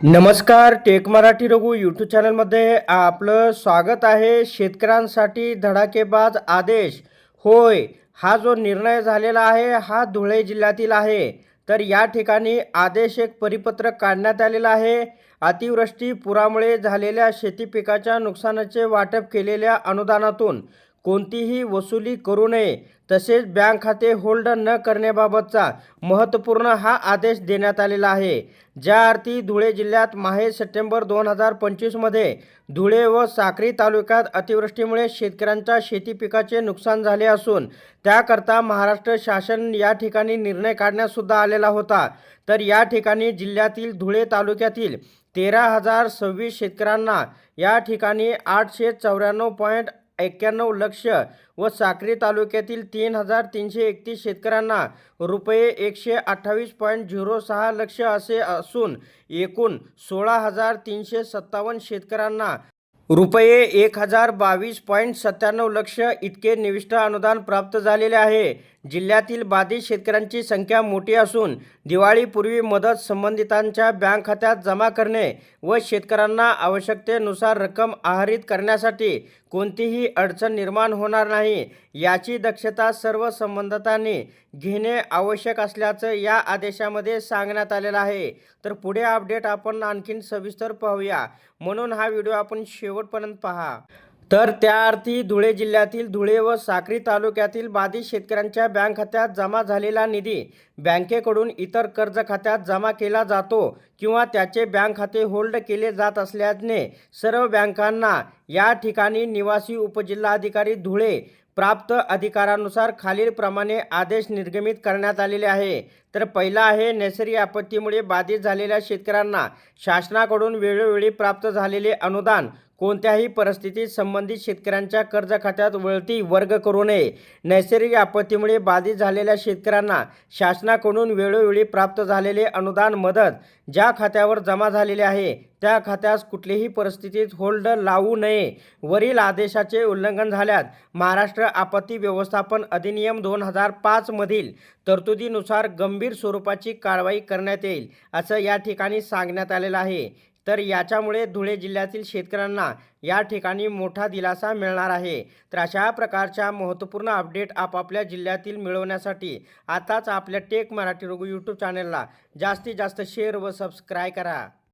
नमस्कार take Marathi Raghu YouTube चॅनलमध्ये आपलं स्वागत आहे. शेतकऱ्यांसाठी धडाकेबाज आदेश. होय हा जो निर्णय झालेला आहे हा धुळे जिल्ह्यातील आहे. तर या ठिकाणी आदेश एक परिपत्रक काढण्यात आलेला आहे. अतिवृष्टी पुरामुळे झालेल्या शेती पिकाच्या नुकसानाचे वाटप केलेल्या अनुदानातून कोणतीही वसुली करू नये. तसेच बँक खाते होल्ड न करण्याबाबतचा महत्त्वपूर्ण हा आदेश देण्यात आलेला आहे. ज्या अर्थी धुळे जिल्ह्यात माहे सप्टेंबर दोन हजार पंचवीसमध्ये धुळे व साक्री तालुक्यात अतिवृष्टीमुळे शेतकऱ्यांच्या शेती पिकाचे नुकसान झाले असून त्याकरता महाराष्ट्र शासन या ठिकाणी निर्णय काढण्यासुद्धा आलेला होता. तर या ठिकाणी जिल्ह्यातील धुळे तालुक्यातील तेरा हजार सव्वीस शेतकऱ्यांना या ठिकाणी आठशे चौऱ्याण्णव पॉईंट एक्क्याण्णव लक्ष व साक्री तालुक्यातील तीन हजार तीनशे एकतीस शेतकऱ्यांना रुपये एकशे अठ्ठावीस पॉईंट झिरो सहा लक्ष असे असून एकूण सोळा हजार तीनशे सत्तावन्न शेतकऱ्यांना रुपये एक हजार बावीस पॉईंट सत्त्याण्णव लक्ष इतके निविष्ट अनुदान प्राप्त झालेले आहे. जिल्ह्यातील बाधित शेतकऱ्यांची संख्या मोठी असून दिवाळीपूर्वी मदत संबंधितांच्या बँक खात्यात जमा करणे व शेतकऱ्यांना आवश्यकतेनुसार रक्कम आहरित करण्यासाठी कोणतीही अडचण निर्माण होणार नाही. याची दक्षता सर्व संबंधितांनी घेणे आवश्यक असल्याचं या आदेशामध्ये सांगण्यात आलेलं आहे. तर पुढे अपडेट आपण आणखीन सविस्तर पाहूया. म्हणून हा व्हिडिओ आपण शेवटपर्यंत पहा. तर त्या अर्थी धुळे जिल्ह्यातील धुळे व साक्री तालुक्यातील बाधित शेतकऱ्यांच्या बँक खात्यात जमा झालेला निधी बँकेकडून इतर कर्ज खात्यात जमा केला जातो. किंवा त्याचे बँक खाते होल्ड केले जात असल्याने सर्व बँकांना या ठिकाणी निवासी उपजिल्हाधिकारी धुळे प्राप्त अधिकारानुसार खालीलप्रमाणे आदेश निर्गमित करण्यात आलेले आहे. तर पहिला आहे नैसर्गिक आपत्तीमुळे बाधित झालेल्या शेतकऱ्यांना शासनाकडून वेळोवेळी प्राप्त झालेले अनुदान कोणत्याही परिस्थितीत संबंधित शेतकऱ्यांच्या कर्ज खात्यात वळती वर्ग करू नये. नैसर्गिक आपत्तीमुळे बाधित झालेल्या शेतकऱ्यांना शासनाकडून वेळोवेळी प्राप्त झालेले अनुदान मदत ज्या खात्यावर जमा झालेले आहे. त्या खात्यास कुठलीही परिस्थितीत होल्ड लावू नये वरील आदेशाचे उल्लंघन झाल्यास महाराष्ट्र आपत्ती व्यवस्थापन अधिनियम दोन हजार पाचमधील तरतुदीनुसार गंभीर स्वरूपाची कारवाई करण्यात येईल असं या ठिकाणी सांगण्यात आलेलं आहे. तर याच्यामुळे धुळे जिल्ह्यातील शेतकऱ्यांना या ठिकाणी मोठा दिलासा मिळणार आहे. तर अशा प्रकारच्या महत्त्वपूर्ण अपडेट आपापल्या जिल्ह्यातील मिळवण्यासाठी आताच आपल्या टेक मराठी रोग यूट्यूब चॅनलला जास्तीत जास्त शेअर व सबस्क्राय करा.